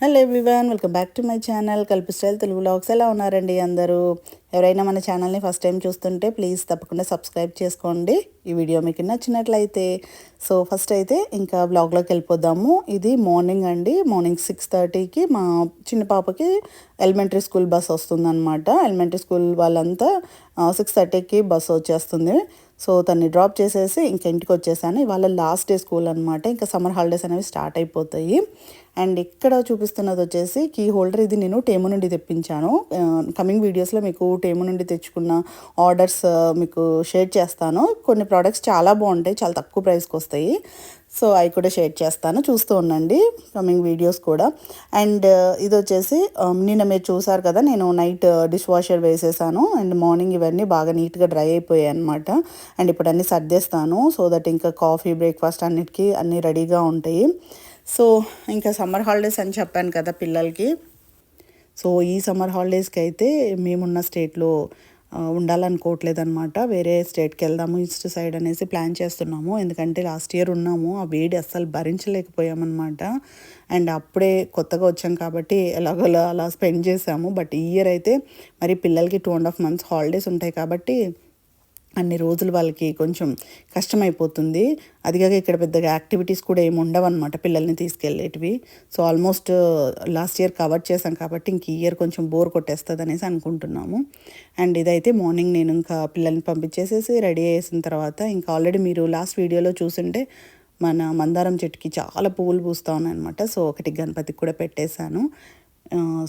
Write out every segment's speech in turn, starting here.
Hello everyone welcome back to my channel Kalpi style Telugu blogs ఎలా ఉన్నారండి అందరూ? ఎవరైనా మన ఛానల్ని ఫస్ట్ టైం చూస్తుంటే ప్లీజ్ తప్పకుండా సబ్స్క్రైబ్ చేసుకోండి. ఈ వీడియో మీకు నచ్చినట్లయితే సో ఫస్ట్ అయితే ఇంకా బ్లాగ్లోకి వెళ్ళిపోదాము. ఇది మార్నింగ్ అండి. మార్నింగ్ సిక్స్ థర్టీకి మా చిన్న పాపకి ఎలిమెంటరీ స్కూల్ బస్ వస్తుందన్నమాట. ఎలిమెంటరీ స్కూల్ వాళ్ళంతా సిక్స్ థర్టీకి బస్ వచ్చేస్తుంది. సో తన్ని డ్రాప్ చేసేసి ఇంకా ఇంటికి వచ్చేసాను. ఇవాళ లాస్ట్ డే స్కూల్ అనమాట ఇంకా సమ్మర్ హాలిడేస్ అనేవి స్టార్ట్ అయిపోతాయి. అండ్ ఇక్కడ చూపిస్తున్నది వచ్చేసి కీ హోల్డర్ ఇది నేను టేము నుండి తెప్పించాను. కమింగ్ వీడియోస్లో మీకు టేము నుండి తెచ్చుకున్న ఆర్డర్స్ మీకు షేర్ చేస్తాను. కొన్ని ప్రోడక్ట్స్ చాలా బాగుంటాయి. చాలా తక్కువ ప్రైస్కి వస్తాయి. సో అవి కూడా షేర్ చేస్తాను. చూస్తూ ఉండండి. కమింగ్ వీడియోస్ కూడా. అండ్ uh, ఇది వచ్చేసి um, నిన్న మీరు చూసారు కదా నేను నైట్ డిష్ వాషర్ వేసేసాను. అండ్ మార్నింగ్ ఇవన్నీ బాగా నీట్గా డ్రై అయిపోయాయి అనమాట అండ్ ఇప్పుడు అన్నీ సర్దేస్తాను. సో దట్ ఇంకా కాఫీ బ్రేక్ఫాస్ట్ అన్నిటికీ అన్నీ రెడీగా ఉంటాయి. సో ఇంకా సమ్మర్ హాలిడేస్ అని చెప్పాను కదా పిల్లలకి. సో ఈ సమ్మర్ హాలిడేస్కి అయితే మేమున్న స్టేట్లో ఉండాలనుకోవట్లేదు అనమాట వేరే స్టేట్కి వెళ్దాము ఈస్ట్ సైడ్ అనేసి ప్లాన్ చేస్తున్నాము. ఎందుకంటే లాస్ట్ ఇయర్ ఉన్నాము ఆ వేడి అస్సలు భరించలేకపోయామన్నమాట. అండ్ అప్పుడే కొత్తగా వచ్చాం కాబట్టి ఎలాగోలా అలా స్పెండ్ చేసాము. బట్ ఈ ఇయర్ అయితే మరి పిల్లలకి two and half months holidays ఉంటాయి కాబట్టి అన్ని రోజులు వాళ్ళకి కొంచెం కష్టమైపోతుంది. అదిగాక ఇక్కడ పెద్దగా యాక్టివిటీస్ కూడా ఏమి ఉండవు అనమాట పిల్లల్ని తీసుకెళ్ళేటివి. So almost uh, last year cover చేశాం కాబట్టి ఇంక ఈ ఇయర్ కొంచెం బోర్ కొట్టేస్తుంది అనేసి అనుకుంటున్నాము. అండ్ ఇదైతే మార్నింగ్ నేను ఇంకా పిల్లల్ని పంపించేసేసి రెడీ చేసిన తర్వాత ఇంకా ఆల్రెడీ మీరు లాస్ట్ వీడియోలో చూసుంటే మన మందారం చెట్టుకి చాలా పువ్వులు పూస్తా ఉన్నాయన్నమాట. సో ఒకటి గణపతికి కూడా పెట్టేశాను.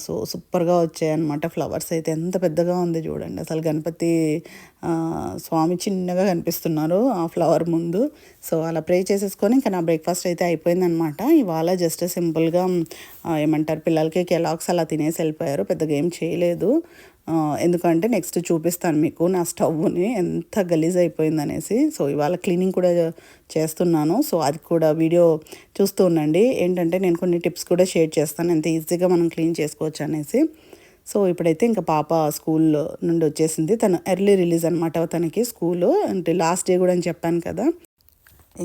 సో సూపర్గా వచ్చాయన్నమాట. ఫ్లవర్స్ అయితే ఎంత పెద్దగా ఉంది చూడండి. అసలు గణపతి స్వామి చిన్నగా కనిపిస్తున్నారు ఆ ఫ్లవర్ ముందు. సో అలా ప్రే చేసేసుకొని ఇంకా నా బ్రేక్ఫాస్ట్ అయితే అయిపోయిందనమాట ఇవాళ జస్ట్ సింపుల్గా ఏమంటారు పిల్లలకి కెలాక్స్ అలా తినేసి వెళ్ళిపోయారు. పెద్దగా ఏం చేయలేదు. ఎందుకంటే నెక్స్ట్ చూపిస్తాను మీకు నా స్టవ్ని ఎంత గలీజ్ అయిపోయింది అనేసి. సో ఇవాళ క్లీనింగ్ కూడా చేస్తున్నాను. సో అది కూడా వీడియో చూస్తూ ఉండండి. ఏంటంటే నేను కొన్ని టిప్స్ కూడా షేర్ చేస్తాను. ఎంత ఈజీగా మనం క్లీన్ చేసుకోవచ్చు అనేసి. సో ఇప్పుడైతే ఇంకా పాప స్కూల్ నుండి వచ్చేసింది. తను ఎర్లీ రిలీజ్ అనమాట తనకి స్కూల్ అంటే లాస్ట్ డే కూడా అని చెప్పాను కదా.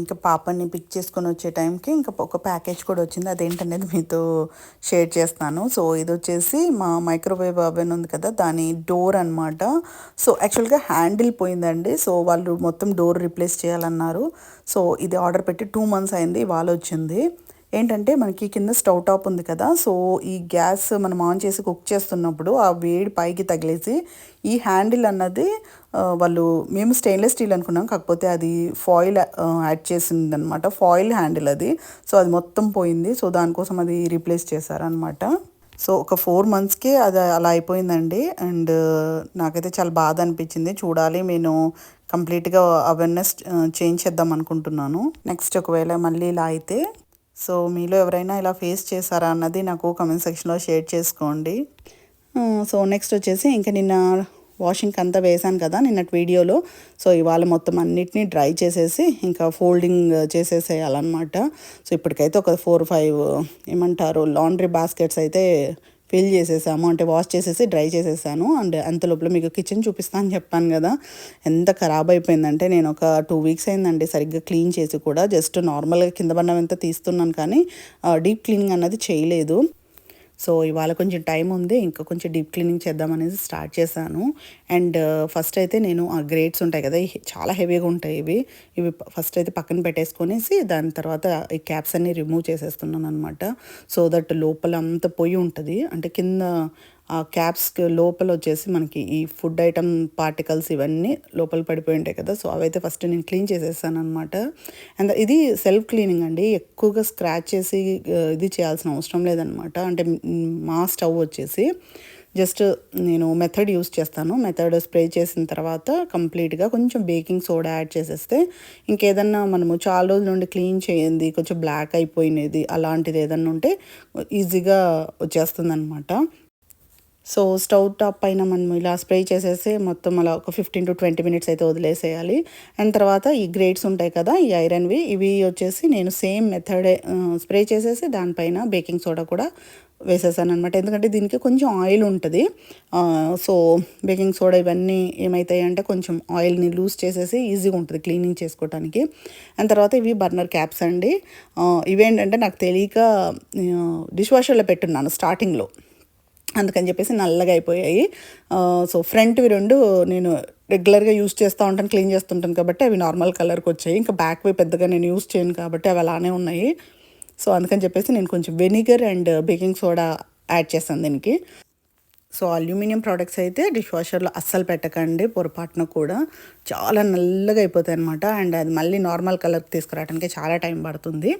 ఇంకా పాపని పిక్ చేసుకొని వచ్చే టైంకి ఇంకా ఒక ప్యాకేజ్ కూడా వచ్చింది. అదేంటనేది మీతో షేర్ చేస్తాను. సో ఇది వచ్చేసి మా మైక్రోవేవ్ అవెన్ ఉంది కదా దాని డోర్ అనమాట సో యాక్చువల్గా హ్యాండిల్ పోయిందండి. సో వాళ్ళు మొత్తం డోర్ రిప్లేస్ చేయాలన్నారు. సో ఇది ఆర్డర్ పెట్టి టూ మంత్స్ అయింది ఇవాళ వచ్చింది. ఏంటంటే మనకి కింద స్టవ్ టాప్ ఉంది కదా సో ఈ గ్యాస్ మనం ఆన్ చేసి కుక్ చేస్తున్నప్పుడు ఆ వేడి పైకి తగిలేసి ఈ హ్యాండిల్ అన్నది వాళ్ళు మేము స్టెయిన్లెస్ స్టీల్ అనుకున్నాం కాకపోతే అది ఫాయిల్ యాడ్ చేసింది అనమాట ఫాయిల్ హ్యాండిల్ అది. సో అది మొత్తం పోయింది. సో దానికోసం అది రీప్లేస్ చేశారనమాట సో ఒక ఫోర్ మంత్స్కే అది అలా అయిపోయిందండి. అండ్ నాకైతే చాలా బాధ అనిపించింది. చూడాలి నేను కంప్లీట్గా అవేర్నెస్ చేంజ్ చేద్దాం అనుకుంటున్నాను. నెక్స్ట్ ఒకవేళ మళ్ళీ ఇలా అయితే సో మీలో ఎవరైనా ఇలా ఫేస్ చేశారా అన్నది నాకు కమెంట్ సెక్షన్లో షేర్ చేసుకోండి. సో నెక్స్ట్ వచ్చేసి ఇంకా నిన్న వాషింగ్కి అంతా వేసాను కదా నిన్నటి వీడియోలో. సో ఇవాళ మొత్తం అన్నిటినీ డ్రై చేసేసి ఇంకా ఫోల్డింగ్ చేసేసేయాలన్నమాట. సో ఇప్పటికైతే ఒక ఫోర్ ఫైవ్ ఏమంటారు లాండ్రీ బాస్కెట్స్ అయితే ఫిల్ చేసేసాము. అంటే వాష్ చేసేసి డ్రై చేసేసాను. అండ్ అంత లోపల మీకు కిచెన్ చూపిస్తాను చెప్పాను కదా. ఎంత ఖరాబ్ అయిపోయిందంటే నేను ఒక టూ వీక్స్ అయిందండి సరిగ్గా క్లీన్ చేసి కూడా. జస్ట్ నార్మల్గా కింద బండం ఎంత తీస్తున్నాను కానీ డీప్ క్లీనింగ్ అన్నది చేయలేదు. సో ఇవాళ కొంచెం టైం ఉంది ఇంకా కొంచెం డీప్ క్లీనింగ్ చేద్దామనేసి స్టార్ట్ చేశాను. అండ్ ఫస్ట్ అయితే నేను ఆ గ్రేట్స్ ఉంటాయి కదా చాలా హెవీగా ఉంటాయి ఇవి. ఇవి ఫస్ట్ అయితే పక్కన పెట్టేసుకొనేసి దాని తర్వాత ఈ క్యాప్స్ అన్ని రిమూవ్ చేసేస్తున్నాను అనమాట సో దట్ లోపల అంత పొయ్యి ఉంటుంది. అంటే కింద ఆ క్యాప్స్కి లోపల వచ్చేసి మనకి ఈ ఫుడ్ ఐటమ్ పార్టికల్స్ ఇవన్నీ లోపల పడిపోయి ఉంటాయి కదా. సో అవైతే ఫస్ట్ నేను క్లీన్ చేసేసాను అనమాట అండ్ ఇది సెల్ఫ్ క్లీనింగ్ అండి. ఎక్కువగా స్క్రాచ్ చేసి ఇది చేయాల్సిన అవసరం లేదనమాట అంటే మా స్టవ్ వచ్చేసి జస్ట్ నేను మెథడ్ యూస్ చేస్తాను. మెథడ్ స్ప్రే చేసిన తర్వాత కంప్లీట్గా కొంచెం బేకింగ్ సోడా యాడ్ చేసేస్తే ఇంకేదన్నా మనము చాలా రోజుల నుండి క్లీన్ చేయండి కొంచెం బ్లాక్ అయిపోయినది అలాంటిది ఏదన్నా ఉంటే ఈజీగా వచ్చేస్తుంది అనమాట సో స్టవ్ టాప్ పైన మనం ఇలా స్ప్రే చేసేసి మొత్తం అలా ఒక ఫిఫ్టీన్ టు ట్వంటీ మినిట్స్ అయితే వదిలేసేయాలి. అండ్ తర్వాత ఈ గ్రేట్స్ ఉంటాయి కదా ఈ ఐరన్వి ఇవి వచ్చేసి నేను సేమ్ మెథడే స్ప్రే చేసేసి దానిపైన బేకింగ్ సోడా కూడా వేసేసాను అనమాట ఎందుకంటే దీనికి కొంచెం ఆయిల్ ఉంటుంది. సో బేకింగ్ సోడా ఇవన్నీ ఏమవుతాయి అంటే కొంచెం ఆయిల్ని లూజ్ చేసేసి ఈజీగా ఉంటుంది క్లీనింగ్ చేసుకోవడానికి అండ్ తర్వాత ఇవి బర్నర్ క్యాప్స్ అండి. ఇవేంటంటే నాకు తెలియక డిష్ వాషర్లో పెట్టున్నాను స్టార్టింగ్లో అందుకని చెప్పేసి నల్లగా అయిపోయాయి. సో ఫ్రంట్వి రెండు నేను రెగ్యులర్గా యూస్ చేస్తూ ఉంటాను క్లీన్ చేస్తుంటాను కాబట్టి అవి నార్మల్ కలర్కి వచ్చాయి. ఇంకా బ్యాక్వి పెద్దగా నేను యూస్ చేయను కాబట్టి అవి అలానే ఉన్నాయి. సో అందుకని చెప్పేసి నేను కొంచెం vinegar and baking soda add చేస్తాను దీనికి. సో అల్యూమినియం ప్రోడక్ట్స్ అయితే డిష్ వాషర్లో అస్సలు పెట్టకండి పొరపాటున కూడా. చాలా నల్లగా అయిపోతాయి అనమాట అండ్ అది మళ్ళీ నార్మల్ కలర్కి తీసుకురావడానికి చాలా టైం పడుతుంది.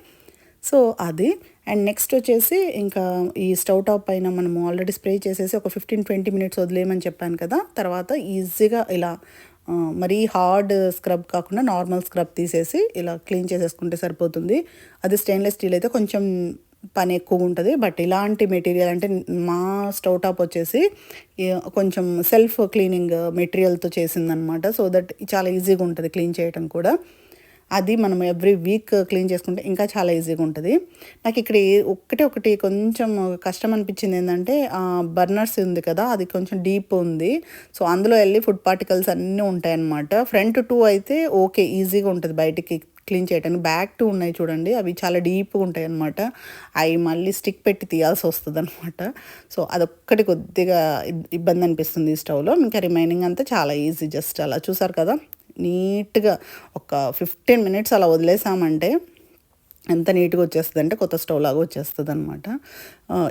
సో అది అండ్ నెక్స్ట్ వచ్చేసి ఇంకా ఈ స్టవ్ టాప్ పైన మనము ఆల్రెడీ స్ప్రే చేసేసి ఒక ఫిఫ్టీన్ ట్వంటీ మినిట్స్ వదిలేయమని చెప్పాను కదా తర్వాత ఈజీగా ఇలా మరీ హార్డ్ స్క్రబ్ కాకుండా నార్మల్ స్క్రబ్ తీసేసి ఇలా క్లీన్ చేసేసుకుంటే సరిపోతుంది. అది స్టెయిన్లెస్ స్టీల్ అయితే కొంచెం పని ఎక్కువ ఉంటుంది బట్ ఇలాంటి మెటీరియల్ అంటే మా స్టవ్ టాప్ వచ్చేసి కొంచెం సెల్ఫ్ క్లీనింగ్ మెటీరియల్తో చేసిందనమాట సో దట్ చాలా ఈజీగా ఉంటుంది క్లీన్ చేయడం కూడా. అది మనం ఎవ్రీ వీక్ క్లీన్ చేసుకుంటే ఇంకా చాలా ఈజీగా ఉంటుంది. నాకు ఇక్కడ ఏ- ఒక్కటే ఒకటి కొంచెం కష్టం అనిపించింది ఏంటంటే బర్నర్స్ ఉంది కదా అది కొంచెం డీప్ ఉంది. సో అందులో వెళ్ళి ఫుడ్ పార్టికల్స్ అన్నీ ఉంటాయి అన్నమాట ఫ్రంట్ టూ అయితే ఓకే ఈజీగా ఉంటుంది బయటికి క్లీన్ చేయడానికి బ్యాక్ టూ ఉన్నాయి చూడండి అవి చాలా డీప్గా ఉంటాయి అనమాట అవి మళ్ళీ స్టిక్ పెట్టి తీయాల్సి వస్తుంది అనమాట సో అదొక్కటి కొద్దిగా ఇబ్బంది అనిపిస్తుంది ఈ స్టవ్లో ఇంకా రిమైనింగ్ అంతా చాలా ఈజీ జస్ట్ అలా చూసారు కదా. నీట్గా ఒక ఫిఫ్టీన్ మినిట్స్ అలా వదిలేసామంటే ఎంత నీట్గా వచ్చేస్తుంది అంటే కొత్త స్టవ్ లాగా వచ్చేస్తుంది అనమాట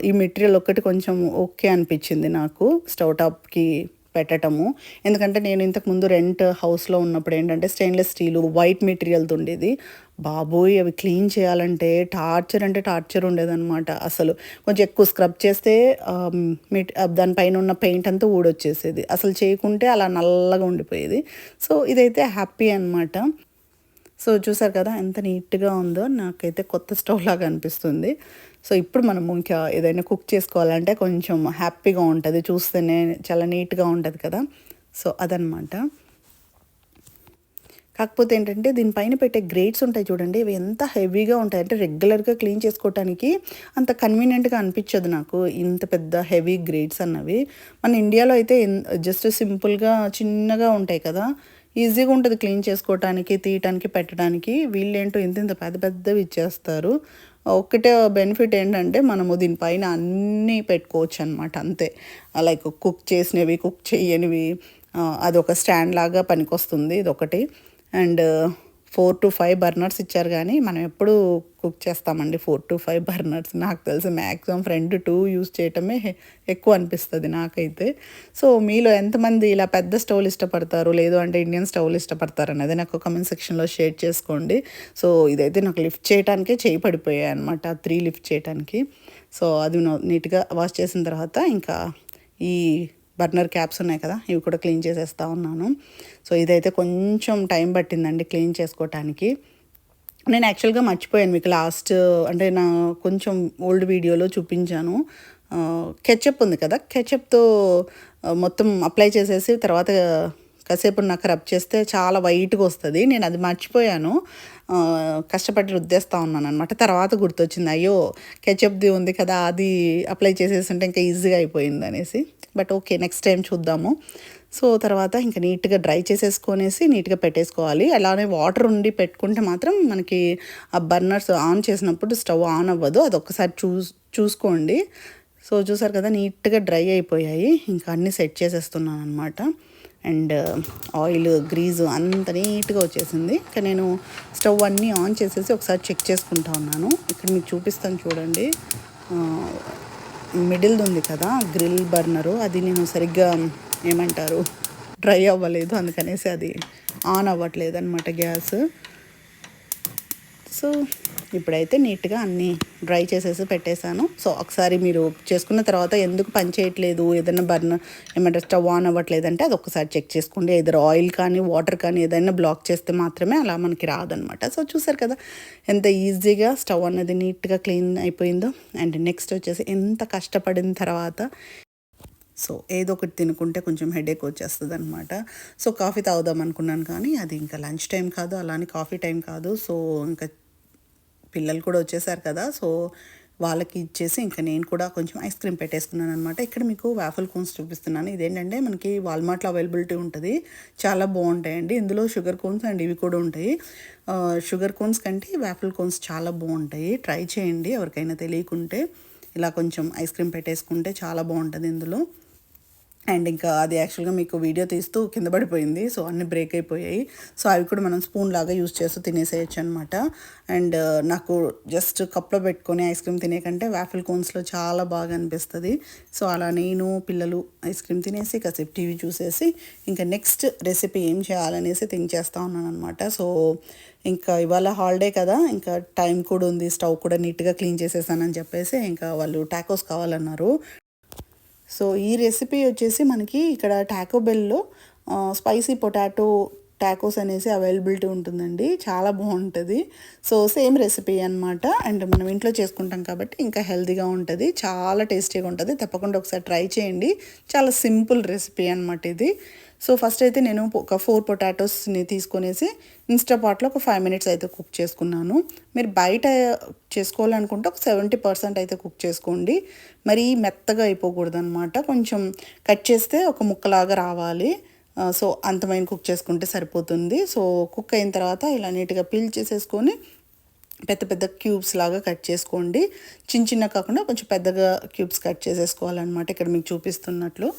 ఈ మెటీరియల్ ఒక్కటి కొంచెం ఓకే అనిపించింది నాకు. స్టవ్ టాప్కి పెట్టటము. ఎందుకంటే నేను ఇంతకు ముందు రెంట్ హౌస్లో ఉన్నప్పుడు ఏంటంటే స్టెయిన్లెస్ స్టీలు వైట్ మెటీరియల్తో ఉండేది బాబోయ్! అవి క్లీన్ చేయాలంటే టార్చర్ అంటే టార్చర్ ఉండేదన్నమాట అసలు. కొంచెం ఎక్కువ స్క్రబ్ చేస్తే దానిపైన ఉన్న పెయింట్ అంతా ఊడొచ్చేసేది. అసలు చేయకుంటే అలా నల్లగా ఉండిపోయేది. సో ఇదైతే హ్యాపీ అన్నమాట. సో చూసారు కదా ఎంత నీట్గా ఉందో. నాకైతే కొత్త స్టవ్ లాగా అనిపిస్తుంది. సో ఇప్పుడు మనం ఇంకా ఏదైనా కుక్ చేసుకోవాలంటే కొంచెం హ్యాపీగా ఉంటుంది చూస్తేనే చాలా నీట్గా ఉంటుంది కదా. సో అదనమాట కాకపోతే ఏంటంటే దీనిపైన పెట్టే గ్రేడ్స్ ఉంటాయి చూడండి ఇవి ఎంత హెవీగా ఉంటాయి అంటే రెగ్యులర్గా క్లీన్ చేసుకోవటానికి అంత కన్వీనియంట్గా అనిపించదు నాకు ఇంత పెద్ద హెవీ గ్రేడ్స్ అన్నవి. మన ఇండియాలో అయితే జస్ట్ సింపుల్గా చిన్నగా ఉంటాయి కదా. ఈజీగా ఉంటుంది క్లీన్ చేసుకోవటానికి తీయటానికి పెట్టడానికి. వీళ్ళేంటో ఇంత ఇంత పెద్ద పెద్దవి ఇచ్చేస్తారు. ఒకటే బెనిఫిట్ ఏంటంటే మనము దీనిపైన అన్నీ పెట్టుకోవచ్చు అనమాట అంతే. లైక్ కుక్ చేసినవి కుక్ చేయనివి అదొక స్టాండ్ లాగా పనికొస్తుంది ఇదొకటి. And four to five burners ఇచ్చారు కానీ మనం ఎప్పుడు కుక్ చేస్తామండి ఫోర్ టు ఫైవ్ బర్నర్స్. నాకు తెలిసి మ్యాక్సిమం ఫ్రెండ్ టూ యూస్ చేయటమే ఎక్కువ అనిపిస్తుంది నాకైతే. సో మీలో ఎంతమంది ఇలా పెద్ద స్టవ్లు ఇష్టపడతారు? లేదు అంటే ఇండియన్ స్టవ్లు ఇష్టపడతారు అనేది నాకు కమెంట్ సెక్షన్లో షేర్ చేసుకోండి. సో ఇదైతే నాకు లిఫ్ట్ చేయడానికే చేయి పడిపోయాయి అనమాట త్రీ లిఫ్ట్ చేయడానికి సో అది నీట్గా వాష్ చేసిన తర్వాత ఇంకా ఈ బర్నర్ క్యాప్స్ ఉన్నాయి కదా ఇవి కూడా క్లీన్ చేసేస్తా ఉన్నాను. సో ఇదైతే కొంచెం టైం పట్టిందండి క్లీన్ చేసుకోవటానికి నేను యాక్చువల్గా మర్చిపోయాను మీకు లాస్ట్ అంటే నా కొంచెం ఓల్డ్ వీడియోలో చూపించాను. కెచప్ ఉంది కదా కెచప్తో మొత్తం అప్లై చేసేసి తర్వాత కాసేపు నాకు రబ్ చేస్తే చాలా వైట్గా వస్తుంది. నేను అది మర్చిపోయాను. కష్టపడి రుద్దేస్తూ ఉన్నాను అనమాట తర్వాత గుర్తొచ్చింది అయ్యో కెచప్ది ఉంది కదా అది అప్లై చేసేసి ఉంటే ఇంకా ఈజీగా అయిపోయింది అనేసి. బట్ ఓకే నెక్స్ట్ టైం చూద్దాము. సో తర్వాత ఇంకా నీట్గా డ్రై చేసేసుకొనేసి నీట్గా పెట్టేసుకోవాలి. అలానే వాటర్ ఉండి పెట్టుకుంటే మాత్రం మనకి ఆ బర్నర్స్ ఆన్ చేసినప్పుడు స్టవ్ ఆన్ అవ్వదు. అది ఒక్కసారి చూస్ చూసుకోండి. సో చూసారు కదా నీట్గా డ్రై అయిపోయాయి. ఇంకా అన్నీ సెట్ చేసేస్తున్నాను అనమాట అండ్ ఆయిల్ గ్రీజు అంత నీట్గా వచ్చేసింది. ఇంకా నేను స్టవ్ అన్నీ ఆన్ చేసేసి ఒకసారి చెక్ చేసుకుంటా ఉన్నాను. ఇక్కడ మీకు చూపిస్తాను చూడండి. మిడిల్ది ఉంది కదా గ్రిల్ బర్నరు అది నేను సరిగ్గా ఏమంటారు డ్రై అవ్వలేదు అందుకనేసి అది ఆన్ అవ్వట్లేదు అనమాట గ్యాస్. సో ఇప్పుడైతే నీట్గా అన్నీ డ్రై చేసేసి పెట్టేశాను. సో ఒకసారి మీరు చేసుకున్న తర్వాత ఎందుకు పని చేయట్లేదు? ఏదైనా బర్న్ ఏమంటారు స్టవ్ ఆన్ అవ్వట్లేదు అంటే అది ఒకసారి చెక్ చేసుకోండి. ఏదో ఆయిల్ కానీ వాటర్ కానీ ఏదైనా బ్లాక్ చేస్తే మాత్రమే అలా మనకి రాదనమాట సో చూసారు కదా ఎంత ఈజీగా స్టవ్ అనేది నీట్గా క్లీన్ అయిపోయిందో. అండ్ నెక్స్ట్ వచ్చేసి ఎంత కష్టపడిన తర్వాత సో ఏదో ఒకటి తినుకుంటే కొంచెం హెడేక్ వచ్చేస్తుంది అనమాట సో కాఫీ తాగుదాం అనుకున్నాను కానీ అది ఇంకా లంచ్ టైం కాదు అలానే కాఫీ టైం కాదు. సో ఇంకా పిల్లలు కూడా వచ్చేసారు కదా సో వాళ్ళకి ఇచ్చేసి ఇంకా నేను కూడా కొంచెం ఐస్ క్రీమ్ పెట్టేసుకున్నాను అనమాట ఇక్కడ మీకు వ్యాఫల్ కోన్స్ చూపిస్తున్నాను. ఇదేంటంటే మనకి వాల్మార్ట్లో అవైలబిలిటీ ఉంటుంది. చాలా బాగుంటాయండి. ఇందులో షుగర్ కోన్స్ అండ్ ఇవి కూడా ఉంటాయి. షుగర్ కోన్స్ కంటే వ్యాఫల్ కోన్స్ చాలా బాగుంటాయి. ట్రై చేయండి ఎవరికైనా తెలియకుంటే. ఇలా కొంచెం ఐస్ క్రీమ్ పెట్టేసుకుంటే చాలా బాగుంటుంది ఇందులో. అండ్ ఇంకా అది యాక్చువల్గా మీకు వీడియో తీస్తూ కింద పడిపోయింది. సో అన్ని బ్రేక్ అయిపోయాయి. సో అవి కూడా మనం స్పూన్ లాగా యూస్ చేస్తూ తినేసేయచ్చు అనమాట అండ్ నాకు జస్ట్ కప్లో పెట్టుకొని ఐస్ క్రీమ్ తినేకంటే వ్యాఫిల్ వాఫిల్ కోన్స్లో చాలా బాగా అనిపిస్తుంది. సో అలా నేను పిల్లలు ఐస్ క్రీమ్ తినేసి కాసేపు టీవీ చూసేసి ఇంకా నెక్స్ట్ రెసిపీ ఏం చేయాలనేసి థింక్ చేస్తూ ఉన్నాను అనమాట సో ఇంకా ఇవాళ హాలిడే కదా ఇంకా టైం కూడా ఉంది. స్టవ్ కూడా నీట్గా క్లీన్ చేసేసానని చెప్పేసి ఇంకా వాళ్ళు టాకోస్ కావాలన్నారు. సో ఈ రెసిపీ వచ్చేసి మనకి ఇక్కడ టాకో బెల్లో స్పైసీ పొటాటో టాకోస్ అనేసి అవైలబిలిటీ ఉంటుందండి. చాలా బాగుంటుంది. సో సేమ్ రెసిపీ అనమాట అండ్ మనం ఇంట్లో చేసుకుంటాం కాబట్టి ఇంకా హెల్తీగా ఉంటుంది. చాలా టేస్టీగా ఉంటుంది. తప్పకుండా ఒకసారి ట్రై చేయండి. చాలా సింపుల్ రెసిపీ అనమాట ఇది. సో ఫస్ట్ అయితే నేను ఒక ఫోర్ పొటాటోస్ని తీసుకొనేసి ఇన్స్టాపాట్లో ఒక ఫైవ్ మినిట్స్ అయితే కుక్ చేసుకున్నాను. మీరు బయట చేసుకోవాలనుకుంటే ఒక సెవెంటీ పర్సెంట్ అయితే కుక్ చేసుకోండి. మరీ మెత్తగా అయిపోకూడదు అనమాట కొంచెం కట్ చేస్తే ఒక ముక్కలాగా రావాలి. సో అంతమైన కుక్ చేసుకుంటే సరిపోతుంది. సో కుక్ అయిన తర్వాత ఇలా నీట్గా పీల్ చేసేసుకొని పెద్ద పెద్ద క్యూబ్స్ లాగా కట్ చేసుకోండి. చిన్న చిన్న కాకుండా కొంచెం పెద్దగా క్యూబ్స్ కట్ చేసేసుకోవాలన్నమాట ఇక్కడ మీకు చూపిస్తున్నట్లు.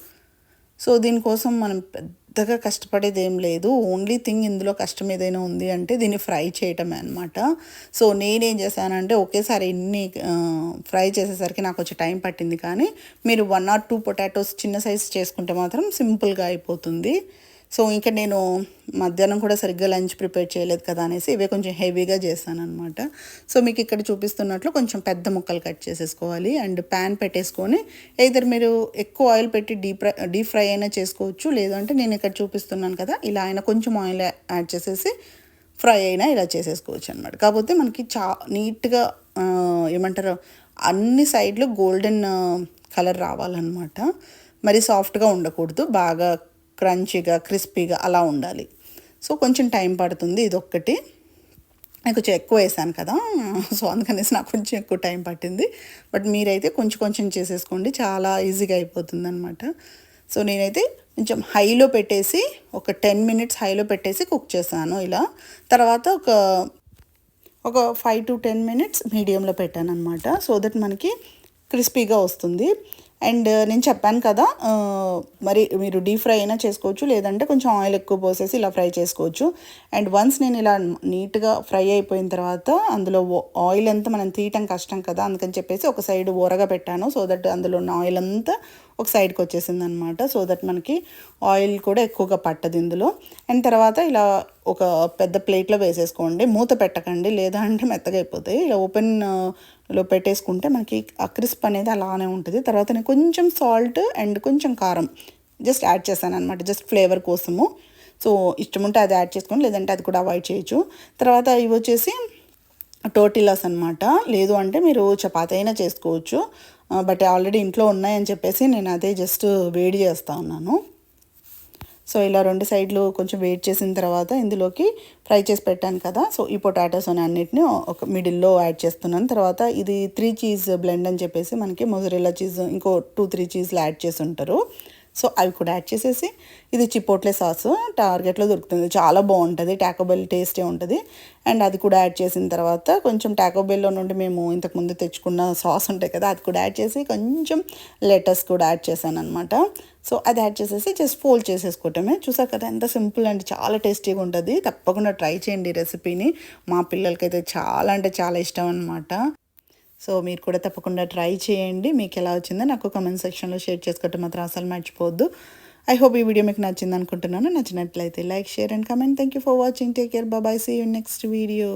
సో దీనికోసం మనం పెద్దగా కష్టపడేది ఏం లేదు. ఓన్లీ థింగ్ ఇందులో కష్టం ఏదైనా ఉంది అంటే దీన్ని ఫ్రై చేయటమే అనమాట సో నేనేం చేశానంటే ఒకేసారి ఎన్ని ఫ్రై చేసేసరికి నాకు కొంచెం టైం పట్టింది కానీ మీరు వన్ ఆర్ టూ పొటాటోస్ చిన్న సైజ్ చేసుకుంటే మాత్రం సింపుల్గా అయిపోతుంది. సో ఇంకా నేను మధ్యాహ్నం కూడా సరిగ్గా లంచ్ ప్రిపేర్ చేయలేదు కదా అనేసి ఇవే కొంచెం హెవీగా చేశాను అనమాట సో మీకు ఇక్కడ చూపిస్తున్నట్లు కొంచెం పెద్ద ముక్కలు కట్ చేసేసుకోవాలి. అండ్ ప్యాన్ పెట్టేసుకొని either మీరు ఎక్కువ ఆయిల్ పెట్టి డీప్ ఫ్రై డీప్ ఫ్రై అయినా చేసుకోవచ్చు. లేదంటే నేను ఇక్కడ చూపిస్తున్నాను కదా ఇలా అయినా కొంచెం ఆయిల్ యాడ్ చేసేసి ఫ్రై అయినా ఇలా చేసేసుకోవచ్చు అనమాట కాకపోతే మనకి చా నీట్గా ఏమంటారు అన్ని సైడ్లు గోల్డెన్ కలర్ రావాలన్నమాట. మరి సాఫ్ట్గా ఉండకూడదు. బాగా క్రంచీగా క్రిస్పీగా అలా ఉండాలి. సో కొంచెం టైం పడుతుంది ఇదొక్కటి. నేను కొంచెం ఎక్కువ వేసాను కదా సో అందుకనేసి నాకు కొంచెం ఎక్కువ టైం పట్టింది. బట్ మీరైతే కొంచెం కొంచెం చేసేసుకోండి చాలా ఈజీగా అయిపోతుంది అనమాట సో నేనైతే కొంచెం హైలో పెట్టేసి ఒక టెన్ మినిట్స్ హైలో పెట్టేసి కుక్ చేశాను ఇలా. తర్వాత ఒక ఒక ఫైవ్ టు టెన్ మినిట్స్ మీడియంలో పెట్టాను అనమాట సో దట్ మనకి క్రిస్పీగా వస్తుంది. అండ్ నేను చెప్పాను కదా మరి మీరు డీప్ ఫ్రై అయినా చేసుకోవచ్చు లేదంటే కొంచెం ఆయిల్ ఎక్కువ పోసేసి ఇలా ఫ్రై చేసుకోవచ్చు. అండ్ వన్స్ నేను ఇలా నీట్గా ఫ్రై అయిపోయిన తర్వాత అందులో ఆయిల్ అంతా మనం తీయటం కష్టం కదా అందుకని చెప్పేసి ఒక సైడ్ ఊరగా పెట్టాను సో దట్ అందులో ఉన్న ఆయిల్ అంతా ఒక సైడ్కి వచ్చేసింది అనమాట సో దట్ మనకి ఆయిల్ కూడా ఎక్కువగా పట్టదు ఇందులో. అండ్ తర్వాత ఇలా ఒక పెద్ద ప్లేట్లో వేసేసుకోండి. మూత పెట్టకండి. లేదా అంటే మెత్తగా అయిపోతాయి. ఇలా ఓపెన్లో పెట్టేసుకుంటే మనకి ఆ క్రిస్ప్ అనేది అలానే ఉంటుంది. తర్వాత నేను కొంచెం సాల్ట్ అండ్ కొంచెం కారం జస్ట్ యాడ్ చేశాను అనమాట జస్ట్ ఫ్లేవర్ కోసము. సో ఇష్టం ఉంటే అది యాడ్ చేసుకొని లేదంటే అది కూడా అవాయిడ్ చేయొచ్చు. తర్వాత ఇవి వచ్చేసి టోటిలాస్ అనమాట. లేదు అంటే మీరు చపాతి అయినా చేసుకోవచ్చు. బట్ ఆల్రెడీ ఇంట్లో ఉన్నాయని చెప్పేసి నేను అదే జస్ట్ వేడి చేస్తూ ఉన్నాను. సో ఇలా రెండు సైడ్లు కొంచెం వెయిట్ చేసిన తర్వాత ఇందులోకి ఫ్రై చేసి పెట్టాను కదా. సో ఈ పొటాటోస్ అని అన్నిటిని ఒక మిడిల్లో యాడ్ చేస్తున్నాను. తర్వాత ఇది త్రీ చీజ్ బ్లెండ్ అని చెప్పేసి మనకి మొజరెల్లా చీజ్ ఇంకో టూ త్రీ చీజ్లు యాడ్ చేసి ఉంటారు. సో అవి కూడా యాడ్ చేసేసి ఇది చిపోట్లే సాసు టార్గెట్లో దొరుకుతుంది. చాలా బాగుంటుంది టాకోబెల్ టేస్టే ఉంటుంది. అండ్ అది కూడా యాడ్ చేసిన తర్వాత కొంచెం టాకోబెల్లో నుండి మేము ఇంతకుముందు తెచ్చుకున్న సాస్ ఉంటాయి కదా అది కూడా యాడ్ చేసి కొంచెం లెటర్స్ కూడా యాడ్ చేశాను అనమాట సో అది యాడ్ చేసేసి జస్ట్ ఫోల్డ్ చేసేసుకోవటమే. చూసారు కదా ఎంత సింపుల్ అండి చాలా టేస్టీగా ఉంటుంది. తప్పకుండా ట్రై చేయండి రెసిపీని. మా పిల్లలకైతే చాలా అంటే చాలా ఇష్టం అనమాట సో మీరు కూడా తప్పకుండా ట్రై చేయండి. మీకు ఎలా వచ్చిందో నాకు కమెంట్ సెక్షన్లో షేర్ చేసుకోవటం మాత్రం అసలు మర్చిపోవద్దు. ఐ హోప్ ఈ వీడియో మీకు నచ్చింది అనుకుంటున్నాను నచ్చినట్లయితే like share and comment thank you for watching take care bye see you next video